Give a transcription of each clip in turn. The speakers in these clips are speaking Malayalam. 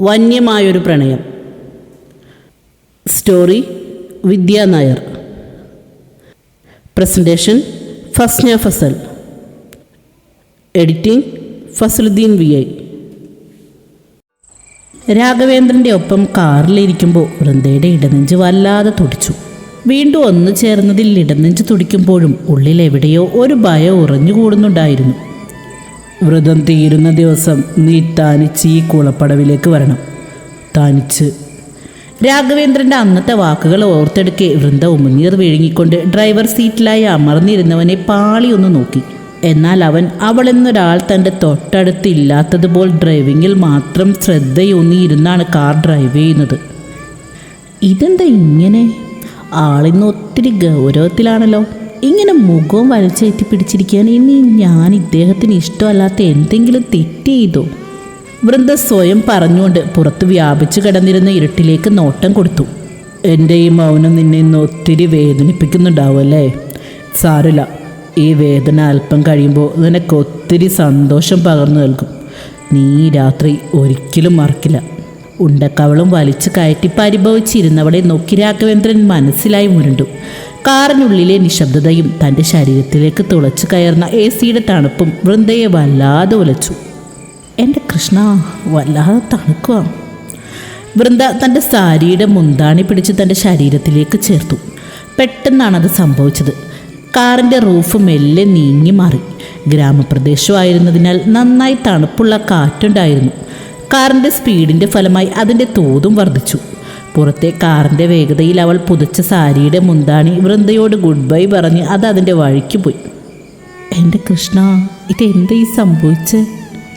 വന്യമായൊരു പ്രണയം. Story Vidya Nair. Presentation Fasna Fasal. Editing Fasaludheen V I. രാഘവേന്ദ്രന്റെ ഒപ്പം കാറിലിരിക്കുമ്പോൾ വൃന്ദയുടെ ഇടനെഞ്ച് വല്ലാതെ തുടിച്ചു. വീണ്ടും ഒന്നു ചേർന്നതിൽ ഇടനെഞ്ച് തുടിക്കുമ്പോഴും ഉള്ളിൽ എവിടെയോ ഒരു ഭയം ഉറഞ്ഞുകൂടുന്നുണ്ടായിരുന്നു. വ്രതം തീരുന്ന ദിവസം നീ താനിച്ച് ഈ കുളപ്പടവിലേക്ക് വരണം. താനിച്ച്. രാഘവേന്ദ്രന്റെ അന്നത്തെ വാക്കുകൾ ഓർത്തെടുക്കെ വൃന്ദ ഉമിനീർ വിഴുങ്ങിക്കൊണ്ട് ഡ്രൈവർ സീറ്റിലായി അമർന്നിരുന്നവനെ പാളിയൊന്ന് നോക്കി. എന്നാൽ അവൻ അവളെന്നൊരാൾ തന്റെ തൊട്ടടുത്തില്ലാത്തതുപോൽ ഡ്രൈവിങ്ങിൽ മാത്രം ശ്രദ്ധയൂന്നിയിരുന്നാണ് കാർ ഡ്രൈവ് ചെയ്യുന്നത്. ഇതെന്താ ഇങ്ങനെ? ആളിന്ന് ഒത്തിരി ഗൗരവത്തിലാണല്ലോ. ഇങ്ങനെ മുഖവും വലിച്ചേറ്റി പിടിച്ചിരിക്കാൻ ഇനി ഞാൻ ഇദ്ദേഹത്തിന് ഇഷ്ടമല്ലാത്ത എന്തെങ്കിലും തെറ്റ് ചെയ്തോ? വൃന്ദ സ്വയം പറഞ്ഞുകൊണ്ട് പുറത്ത് വ്യാപിച്ചു കിടന്നിരുന്ന ഇരുട്ടിലേക്ക് നോട്ടം കൊടുത്തു. എന്റെ ഈ മൗനം നിന്നെ ഇന്ന് ഒത്തിരി വേദനിപ്പിക്കുന്നുണ്ടാവുമല്ലേ സാരില്ല ഈ വേദന അല്പം കഴിയുമ്പോൾ നിനക്ക് ഒത്തിരി സന്തോഷം പകർന്നു നൽകും. നീ രാത്രി ഒരിക്കലും മറക്കില്ല. ഉണ്ടക്കവളും വലിച്ചു കയറ്റി പരിഭവിച്ചിരുന്നവളെ നോക്കി രാഘവേന്ദ്രൻ മനസ്സിലായി മുരണ്ടു. കാറിനുള്ളിലെ നിശബ്ദതയും തന്റെ ശരീരത്തിലേക്ക് തുളച്ചു കയറുന്ന എ സിയുടെ തണുപ്പും വൃന്ദയെ വല്ലാതെ ഉലച്ചു എന്റെ കൃഷ്ണ വല്ലാതെ തണുക്കുക വൃന്ദ തന്റെ സാരിയുടെ മുന്താണി പിടിച്ച് തന്റെ ശരീരത്തിലേക്ക് ചേർത്തു. പെട്ടെന്നാണ് അത് സംഭവിച്ചത്. കാറിന്റെ റൂഫ് മെല്ലെ നീങ്ങി മാറി. ഗ്രാമപ്രദേശമായിരുന്നതിനാൽ നന്നായി തണുപ്പുള്ള കാറ്റുണ്ടായിരുന്നു. കാറിന്റെ സ്പീഡിന്റെ ഫലമായി അതിന്റെ തോതും വർദ്ധിച്ചു. പുറത്തെ കാറിന്റെ വേഗതയിൽ അവൾ പുതച്ച സാരിയുടെ മുന്താണി വൃന്ദയോട് ഗുഡ് ബൈ പറഞ്ഞ് അത് അതിന്റെ വഴിക്ക് പോയി. എന്റെ കൃഷ്ണ ഇതെന്താ ഈ സംഭവിച്ച്?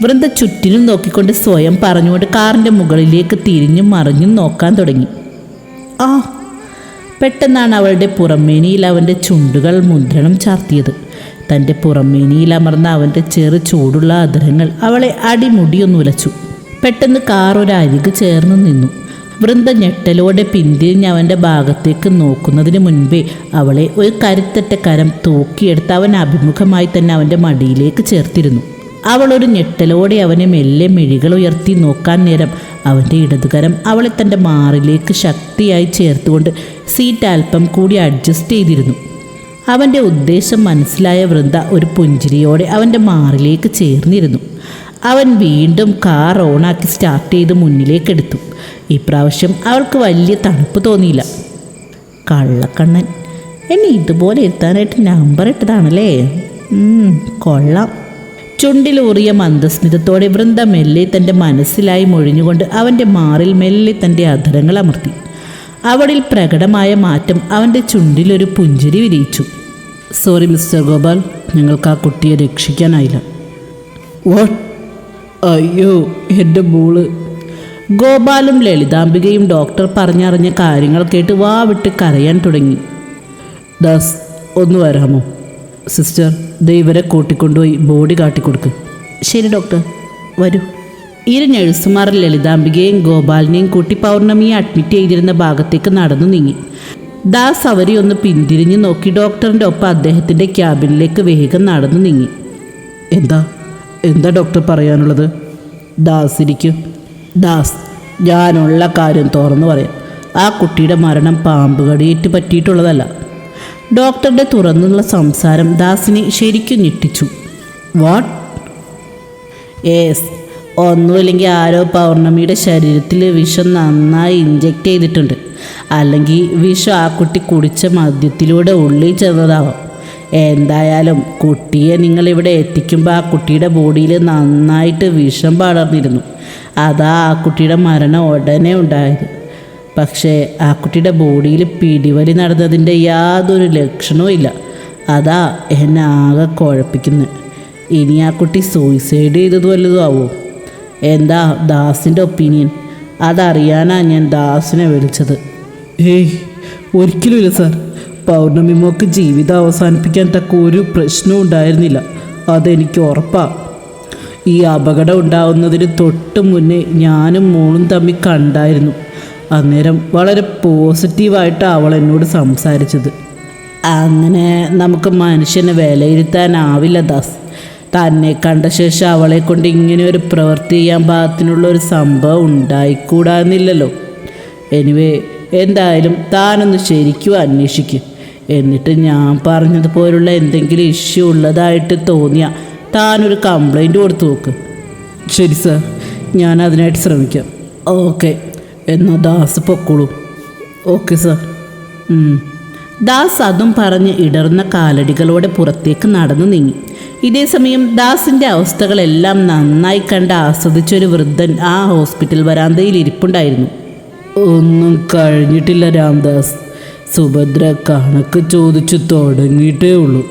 വൃന്ദ ചുറ്റിനും നോക്കിക്കൊണ്ട് സ്വയം പറഞ്ഞുകൊണ്ട് കാറിന്റെ മുകളിലേക്ക് തിരിഞ്ഞും മറിഞ്ഞും നോക്കാൻ തുടങ്ങി. ആ പെട്ടെന്നാണ് അവളുടെ പുറമേനിയിൽ അവന്റെ ചുണ്ടുകൾ മുദ്രണം ചാർത്തിയത്. തന്റെ പുറമേനിയിൽ അമർന്ന അവന്റെ ചെറു ചൂടുള്ള അധരങ്ങൾ അവളെ അടിമുടിയൊന്നുലച്ചു പെട്ടെന്ന് കാർ ഒരു ചേർന്ന് നിന്നു. വൃന്ദ ഞെട്ടലോടെ പിന്തിരിഞ്ഞ് അവന്റെ ഭാഗത്തേക്ക് നോക്കുന്നതിന് മുൻപേ അവളെ ഒരു കരുത്തറ്റ കരം തൂക്കിയെടുത്ത് അവൻ അഭിമുഖമായി തന്നെ അവന്റെ മടിയിലേക്ക് ചേർത്തിരുന്നു. അവൾ ഒരു ഞെട്ടലോടെ അവനെ മെല്ലെ മെഴികൾ ഉയർത്തി നോക്കാൻ നേരം അവന്റെ ഇടതുകരം അവളെ തന്റെ മാറിലേക്ക് ശക്തിയായി ചേർത്തുകൊണ്ട് സീറ്റ് അല്പം കൂടി അഡ്ജസ്റ്റ് ചെയ്തിരുന്നു. അവന്റെ ഉദ്ദേശം മനസ്സിലായ വൃന്ദ ഒരു പുഞ്ചിരിയോടെ അവന്റെ മാറിലേക്ക് ചേർന്നിരുന്നു. അവൻ വീണ്ടും കാർ ഓണാക്കി സ്റ്റാർട്ട് ചെയ്ത് മുന്നിലേക്കെടുത്തു. ഇപ്രാവശ്യം അവൾക്ക് വലിയ തണുപ്പ് തോന്നിയില്ല. കള്ളക്കണ്ണൻ എന്നെ ഇതുപോലെ എത്താനായിട്ട് നമ്പർ ഇട്ടതാണല്ലേ? കൊള്ളാം. ചുണ്ടിലൂറിയ മന്ദസ്മിതത്തോടെ വൃന്ദ മെല്ലെ തന്റെ മനസ്സിലായി മൊഴിഞ്ഞുകൊണ്ട് അവന്റെ മാറിൽ മെല്ലെ തന്റെ അധരങ്ങൾ അമർത്തി. അവളിൽ പ്രകടമായ മാറ്റം അവന്റെ ചുണ്ടിലൊരു പുഞ്ചിരി വിരിയിച്ചു. സോറി മിസ്റ്റർ ഗോപാൽ ഞങ്ങൾക്ക് ആ കുട്ടിയെ രക്ഷിക്കാനായില്ല. വാട്ട് അയ്യോ എന്റെ മോൾ. ഗോപാലും ലളിതാംബികയും ഡോക്ടർ പറഞ്ഞറിഞ്ഞ കാര്യങ്ങൾ കേട്ട് വാ വിട്ട് കരയാൻ തുടങ്ങി. ദാസ് ഒന്ന് വരാമോ? സിസ്റ്റർ ദൈവരെ കൂട്ടിക്കൊണ്ടുപോയി ബോഡി കാട്ടിക്കൊടുക്ക് ശരി ഡോക്ടർ. വരൂ. ഇരു നഴ്സുമാർ ലളിതാംബികയും ഗോപാലിനെയും കൂട്ടി പൗർണമിയെ അഡ്മിറ്റ് ചെയ്തിരുന്ന ഭാഗത്തേക്ക് നടന്നു നീങ്ങി. ദാസ് അവരെ ഒന്ന് പിന്തിരിഞ്ഞ് നോക്കി ഡോക്ടറിന്റെ ഒപ്പം അദ്ദേഹത്തിന്റെ ക്യാബിനിലേക്ക് വേഗം നടന്നു നീങ്ങി. എന്താ? എന്താ ഡോക്ടർ പറയാനുള്ളത്? ദാസ് ഇരിക്കും ദാസ് ഞാനുള്ള കാര്യം തുറന്നു പറയാം. ആ കുട്ടിയുടെ മരണം പാമ്പ് കടിയേറ്റ് പറ്റിയിട്ടുള്ളതല്ല. ഡോക്ടറുടെ തുറന്നുള്ള സംസാരം ദാസിനെ ശരിക്കും ഞെട്ടിച്ചു. വാട്ട്? യേസ് ഒന്നുമില്ലെങ്കിൽ ആരോ പൗർണമിയുടെ ശരീരത്തിൽ വിഷം നന്നായി ഇഞ്ചെക്റ്റ് ചെയ്തിട്ടുണ്ട്. അല്ലെങ്കിൽ വിഷം ആ കുട്ടി കുടിച്ച മദ്യത്തിലൂടെ ഉള്ളിൽ ചെന്നതാവാം. എന്തായാലും കുട്ടിയെ നിങ്ങൾ ഇവിടെ എത്തിക്കുമ്പോൾ ആ കുട്ടിയുടെ ബോഡിയിൽ നന്നായിട്ട് വിഷം പടർന്നിരുന്നു. അതാ ആ കുട്ടിയുടെ മരണം ഉടനെ ഉണ്ടായത്. പക്ഷേ ആ കുട്ടിയുടെ ബോഡിയിൽ പിടിവലി നടന്നതിന്റെ യാതൊരു ലക്ഷണവും ഇല്ല. അതാ എന്നെ ആകെ കുഴപ്പിക്കുന്നത് ഇനി ആ കുട്ടി സൂയിസൈഡ് ചെയ്തത് വല്ലതും ആവോ? എന്താ ദാസിന്റെ ഒപ്പീനിയൻ അതറിയാനാണ് ഞാൻ ദാസിനെ വിളിച്ചത്. ഏയ് ഒരിക്കലുമില്ല സാർ. പൗർണമി മോക്ക് ജീവിതം അവസാനിപ്പിക്കാൻ തക്ക ഒരു പ്രശ്നവും ഉണ്ടായിരുന്നില്ല. അതെനിക്ക് ഉറപ്പാണ് ഈ അപകടം ഉണ്ടാവുന്നതിന് തൊട്ട് മുന്നേ ഞാനും മോളും തമ്മിൽ കണ്ടായിരുന്നു. അന്നേരം വളരെ പോസിറ്റീവായിട്ട് അവൾ എന്നോട് സംസാരിച്ചത്. അങ്ങനെ നമുക്ക് മനുഷ്യനെ വിലയിരുത്താനാവില്ല ദാസ്. തന്നെ കണ്ട ശേഷം അവളെ കൊണ്ട് ഇങ്ങനെ ഒരു പ്രവൃത്തി ചെയ്യാൻ പാകത്തിനുള്ള ഒരു സംഭവം ഉണ്ടായിക്കൂടാന്നില്ലല്ലോ. എനിവേ എന്തായാലും താനൊന്ന് ശരിക്കും അന്വേഷിക്കും. എന്നിട്ട് ഞാൻ പറഞ്ഞതുപോലുള്ള എന്തെങ്കിലും ഇഷ്യൂ ഉള്ളതായിട്ട് തോന്നിയ താനൊരു കംപ്ലൈന്റ് കൊടുത്തു നോക്ക്. ശരി സർ ഞാൻ അതിനായിട്ട് ശ്രമിക്കാം. ഓക്കെ എന്നാൽ ദാസ് പൊക്കോളൂ. ഓക്കെ സർ ദാസ് അതും പറഞ്ഞ് ഇടർന്ന കാലടികളോടെ പുറത്തേക്ക് നടന്നു നീങ്ങി. ഇതേസമയം ദാസിന്റെ അവസ്ഥകളെല്ലാം നന്നായി കണ്ട് ആസ്വദിച്ചൊരു വൃദ്ധൻ ആ ഹോസ്പിറ്റൽ വരാന്തയിൽ ഇരിപ്പുണ്ടായിരുന്നു. ഒന്നും കഴിഞ്ഞിട്ടില്ല രാംദാസ്. സുഭദ്ര കണക്ക് ചോദിച്ചു തുടങ്ങിയിട്ടേ ഉള്ളൂ.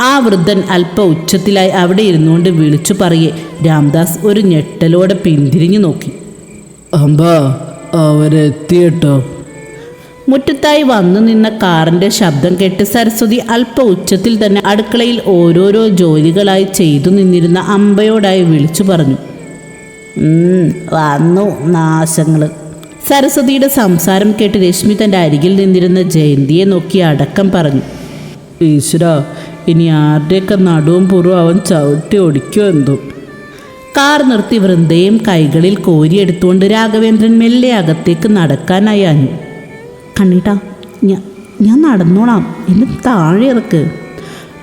ആ വൃദ്ധൻ അല്പ ഉച്ചത്തിലായി അവിടെ ഇരുന്നുകൊണ്ട് വിളിച്ചു പറയെ. രാംദാസ് ഒരു ഞെട്ടലോടെ പിന്തിരിഞ്ഞു നോക്കി. അമ്പ അവരെത്തിയട്ടോ? മുറ്റത്തായി വന്നു നിന്ന കാറിന്റെ ശബ്ദം കേട്ട് സരസ്വതി അല്പ ഉച്ചത്തിൽ തന്നെ അടുക്കളയിൽ ഓരോരോ ജോലികളായി ചെയ്തു നിന്നിരുന്ന അമ്പയോടായി വിളിച്ചു പറഞ്ഞു. "ഉം, വന്നു നാശങ്ങൾ സരസ്വതിയുടെ സംസാരം കേട്ട് രശ്മി തന്റെ അരികിൽ നിന്നിരുന്ന ജയന്തിയെ നോക്കി അടക്കം പറഞ്ഞു. ഈശ്വര ഇനി ആരുടെയൊക്കെ നടുവും പുറവും അവൻ ചവിട്ടി ഓടിക്കോ എന്തോ? കാർ നിർത്തി വൃന്ദയും കൈകളിൽ കോരിയെടുത്തുകൊണ്ട് രാഘവേന്ദ്രൻ മെല്ലെ അകത്തേക്ക് നടക്കാനായി അനു. കണ്ണീട്ടാ ഞാൻ ഞാൻ നടന്നോളാം. എന്നെ താഴെ ഇറക്ക്.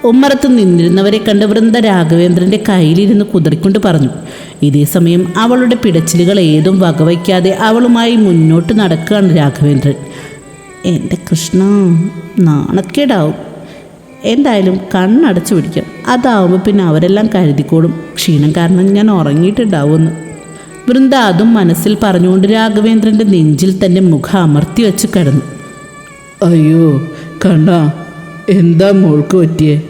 ഉമ്മറത്ത് നിന്നിരുന്നവരെ കണ്ട് വൃന്ദ രാഘവേന്ദ്രന്റെ കയ്യിലിരുന്ന് കുതിറിക്കൊണ്ട് പറഞ്ഞു ഇതേ സമയം അവളുടെ പിടച്ചിലുകൾ ഏതും വകവയ്ക്കാതെ അവളുമായി മുന്നോട്ട് നടക്കുകയാണ് രാഘവേന്ദ്രൻ. എന്റെ കൃഷ്ണ നാണക്കേടാവും. എന്തായാലും കണ്ണടച്ചു പിടിക്കാം. അതാവുമ്പോൾ പിന്നെ അവരെല്ലാം കരുതിക്കോളും. ക്ഷീണം കാരണം ഞാൻ ഉറങ്ങിയിട്ടുണ്ടാവുമെന്ന്. വൃന്ദ അതും മനസ്സിൽ പറഞ്ഞുകൊണ്ട് രാഘവേന്ദ്രന്റെ നെഞ്ചിൽ തന്നെ മുഖം അമർത്തി വെച്ച് കിടന്നു. അയ്യോ കണ്ണ എന്താ മോൾക്ക് പറ്റിയേ?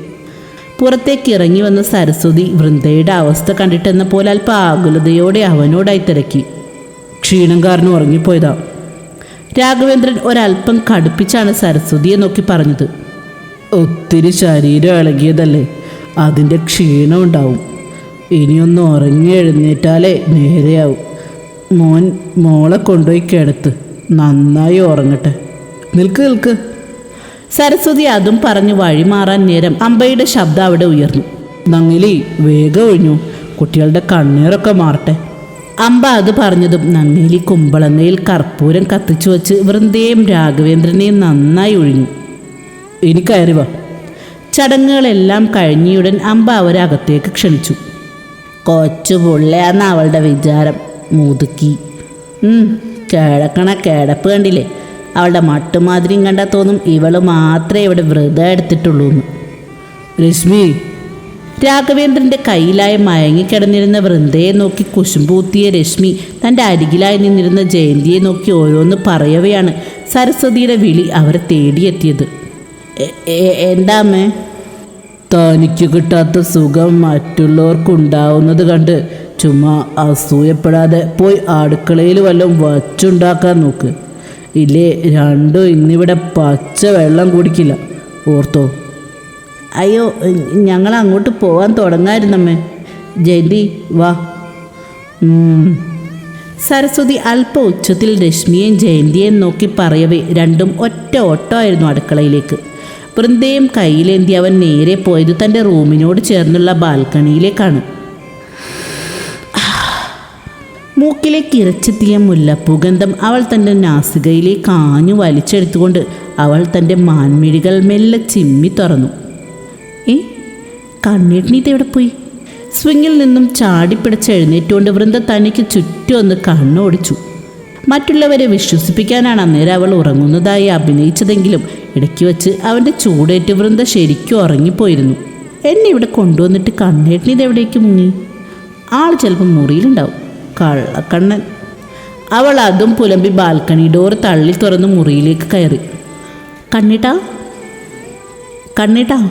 പുറത്തേക്ക് ഇറങ്ങി വന്ന സരസ്വതി വൃന്ദയുടെ അവസ്ഥ കണ്ടിട്ടെന്ന പോലെ അല്പ ആകുലതയോടെ അവനോടായി തിരക്കി. ക്ഷീണം കാരണം ഉറങ്ങിപ്പോയതാ. രാഘവേന്ദ്രൻ ഒരല്പം കടുപ്പിച്ചാണ് സരസ്വതിയെ നോക്കി പറഞ്ഞത്. ഒത്തിരി ശരീരം ഇളകിയതല്ലേ? അതിന്റെ ക്ഷീണം ഉണ്ടാവും. ഇനിയൊന്ന് ഉറങ്ങി എഴുന്നേറ്റാലേ നേരെയാവും. മോൻ മോളെ കൊണ്ടുപോയി കിടത്ത് നന്നായി ഉറങ്ങട്ടെ. നിൽക്ക് നിൽക്ക്. സരസ്വതി അതും പറഞ്ഞു വഴിമാറാൻ നേരം അമ്പയുടെ ശബ്ദം അവിടെ ഉയർന്നു. നങ്ങിലി വേഗം ഒഴിഞ്ഞു. കുട്ടികളുടെ കണ്ണീറൊക്കെ മാറട്ടെ. അമ്പ അത് പറഞ്ഞതും നങ്ങേലി കുമ്പളങ്ങയിൽ കർപ്പൂരം കത്തിച്ചു വെച്ച് വൃന്ദയെയും രാഘവേന്ദ്രനെയും നന്നായി ഒഴിഞ്ഞു. ഇനി ചടങ്ങുകളെല്ലാം കഴിഞ്ഞയുടൻ അമ്പ അവരെ അകത്തേക്ക് ക്ഷണിച്ചു. കൊച്ചു പുള്ളയാന്ന അവളുടെ വിചാരം. മുതുക്കി. കേടക്കണ കിടപ്പ് കണ്ടില്ലേ? അവളുടെ മട്ടുമാതിരിയും കണ്ടാൽ തോന്നും ഇവൾ മാത്രമേ ഇവിടെ വ്രതം എടുത്തിട്ടുള്ളൂ എന്ന് രശ്മി. രാഘവേന്ദ്രന്റെ കയ്യിലായി മയങ്ങിക്കിടന്നിരുന്ന വൃന്ദയെ നോക്കി കുശുമ്പൂത്തിയ രശ്മി തന്റെ അരികിലായി നിന്നിരുന്ന ജയന്തിയെ നോക്കി ഓരോന്ന് പറയവെയാണ് സരസ്വതിയുടെ വിളി അവരെ തേടിയെത്തിയത്. എന്താമേ തനിക്ക് കിട്ടാത്ത സുഖം മറ്റുള്ളവർക്കുണ്ടാവുന്നത് കണ്ട് ചുമ്മാ അസൂയപ്പെടാതെ പോയി അടുക്കളയിൽ വല്ലതും വച്ചുണ്ടാക്കാൻ നോക്ക്. ഇല്ലേ രണ്ടും ഇന്നിവിടെ പച്ച വെള്ളം കുടിക്കില്ല. ഓർത്തോ? അയ്യോ ഞങ്ങൾ അങ്ങോട്ട് പോകാൻ തുടങ്ങായിരുന്നമ്മേ. ജയന്തി വാ. സരസ്വതി അല്പ ഉച്ചത്തിൽ രശ്മിയെയും ജയന്തിയെയും നോക്കി പറയവേ രണ്ടും ഒറ്റ ഓട്ടമായിരുന്നു അടുക്കളയിലേക്ക്. വൃന്ദയും കയ്യിലേന്തി അവൻ നേരെ പോയത് തന്റെ റൂമിനോട് ചേർന്നുള്ള ബാൽക്കണിയിലേക്കാണ്. മൂക്കിലേക്ക് ഇറച്ചെത്തിയ മുല്ലപ്പുഗന്ധം അവൾ തന്റെ നാസികയിലേക്ക് ആഞ്ഞു വലിച്ചെടുത്തുകൊണ്ട് അവൾ തന്റെ മാൻമിഴികൾ മെല്ലെ ചിമ്മി തുറന്നു. ഏ കണ്ണീട്ടിനീത്ത് എവിടെ പോയി? സ്വിങ്ങിൽ നിന്നും ചാടിപ്പിടിച്ച് എഴുന്നേറ്റുകൊണ്ട് വൃന്ദ തനിക്ക് ചുറ്റും ഒന്ന് കണ്ണോടിച്ചു. മറ്റുള്ളവരെ വിശ്വസിപ്പിക്കാനാണ് അന്നേരം അവൾ ഉറങ്ങുന്നതായി അഭിനയിച്ചതെങ്കിലും ഇടയ്ക്ക് വെച്ച് അവന്റെ ചൂടേറ്റ് വൃന്ദ ശരിക്കും ഉറങ്ങിപ്പോയിരുന്നു. എന്നെ ഇവിടെ കൊണ്ടുവന്നിട്ട് കണ്ണേട്ടിനിത് എവിടേക്ക് മുങ്ങി? ആൾ ചിലപ്പോൾ മുറിയിലുണ്ടാവും. കള്ളക്കണ്ണൻ അവൾ അതും പുലമ്പി ബാൽക്കണി ഡോർ തള്ളി തുറന്ന് മുറിയിലേക്ക് കയറി. കണ്ണിട്ടാ? കണ്ണിട്ടാ?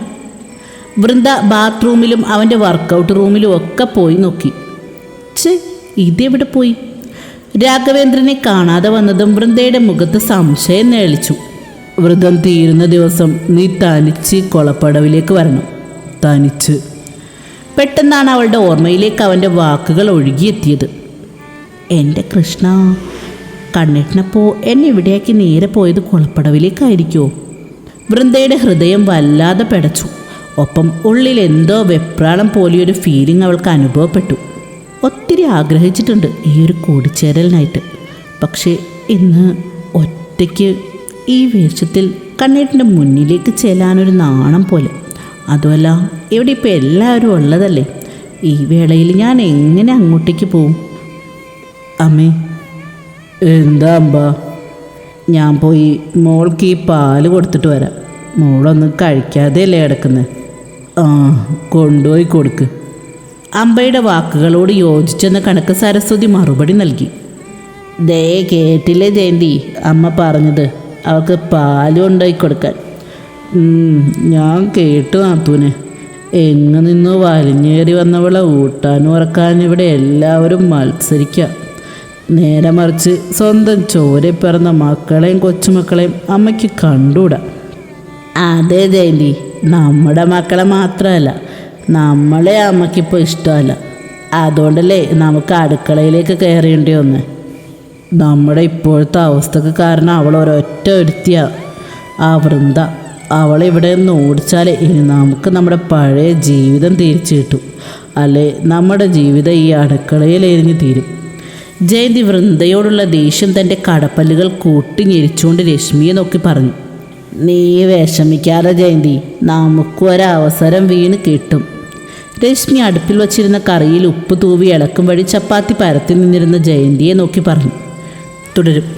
വൃന്ദ ബാത്റൂമിലും അവന്റെ വർക്കൗട്ട് റൂമിലും ഒക്കെ പോയി നോക്കി. ഛേ ഇതെവിടെ പോയി? രാഘവേന്ദ്രനെ കാണാതെ വന്നതും വൃന്ദയുടെ മുഖത്ത് സംശയം നേളിച്ചു. വ്രതം തീരുന്ന ദിവസം നീ തനിച്ച് കൊളപ്പടവിലേക്ക് വരണം. തനിച്ച്? പെട്ടെന്നാണ് അവളുടെ ഓർമ്മയിലേക്ക് അവന്റെ വാക്കുകൾ ഒഴുകിയെത്തിയത്. എന്റെ കൃഷ്ണ കണ്ണിട്ടിനപ്പോൾ എന്നെ ഇവിടേക്ക് നേരെ പോയത് കുളപ്പടവിലേക്കായിരിക്കുമോ വൃന്ദയുടെ ഹൃദയം വല്ലാതെ പെടച്ചു. ഒപ്പം ഉള്ളിൽ എന്തോ വെപ്രാളം പോലെയൊരു ഫീലിംഗ് അവൾക്ക് അനുഭവപ്പെട്ടു. ഒത്തിരി ആഗ്രഹിച്ചിട്ടുണ്ട് ഈ ഒരു കൂടിച്ചേരലിനായിട്ട്. പക്ഷേ ഇന്ന് ഒറ്റയ്ക്ക് ഈ വേഷത്തിൽ കണ്ണേട്ടിന്റെ മുന്നിലേക്ക് ചെല്ലാനൊരു നാണം പോലെ. അതുമല്ല ഇവിടെ ഇപ്പോൾ എല്ലാവരും ഉള്ളതല്ലേ? ഈ വേളയിൽ ഞാൻ എങ്ങനെ അങ്ങോട്ടേക്ക് പോവും? അമ്മേ. എന്താ അമ്പ? ഞാൻ പോയി മോൾക്ക് ഈ പാൽ കൊടുത്തിട്ട് വരാം. മോളൊന്നും കഴിക്കാതെയല്ലേ കിടക്കുന്നത് ആ കൊണ്ടുപോയി കൊടുക്ക്. അമ്പയുടെ വാക്കുകളോട് യോജിച്ചെന്ന കണക്ക് സരസ്വതി മറുപടി നൽകി. ദേ കേട്ടില്ലേ ജയന്തി? അമ്മ പറഞ്ഞത് അവൾക്ക് പാൽ കൊണ്ടുപോയി കൊടുക്കാൻ. ഞാൻ കേട്ടു നാത്തൂന്. എങ്ങു നിന്നു വലിഞ്ഞേറി വന്നവളെ ഊട്ടാനും ഉറക്കാനും ഇവിടെ എല്ലാവരും മത്സരിക്കാം. നേരെ മറിച്ച് സ്വന്തം ചോരെ പിറന്ന മക്കളെയും കൊച്ചുമക്കളെയും അമ്മയ്ക്ക് കണ്ടുകൂടാ. അതെ ജയന്തി നമ്മുടെ മക്കളെ മാത്രമല്ല നമ്മളെ അമ്മയ്ക്കിപ്പോൾ ഇഷ്ടമല്ല. അതുകൊണ്ടല്ലേ നമുക്ക് അടുക്കളയിലേക്ക് കയറേണ്ടി ഒന്ന് നമ്മുടെ ഇപ്പോഴത്തെ അവസ്ഥക്ക് കാരണം അവൾ ഒരൊറ്റ ഒരുത്തിയ. ആ വൃന്ദ അവളിവിടെ നിന്ന് ഓടിച്ചാലേ ഇനി നമുക്ക് നമ്മുടെ പഴയ ജീവിതം തിരിച്ചു കിട്ടും. അല്ലെ നമ്മുടെ ജീവിതം ഈ അടുക്കളയിൽ എരിഞ്ഞു തീരും. ജയന്തി വൃന്ദയോടുള്ള ദേഷ്യം തന്റെ കടപ്പല്ലുകൾ കൂട്ടി ഞെരിച്ചുകൊണ്ട് രശ്മിയെ നോക്കി പറഞ്ഞു. നീ വിഷമിക്കാതെ ജയന്തി നമുക്കും ഒരവസരം വീണ് കിട്ടും രശ്മി അടുപ്പിൽ വച്ചിരുന്ന കറിയിൽ ഉപ്പ് തൂവി ഇളക്കും വഴി ചപ്പാത്തി പരത്തി നിന്നിരുന്ന ജയന്തിയെ നോക്കി പറഞ്ഞു. തുടരും.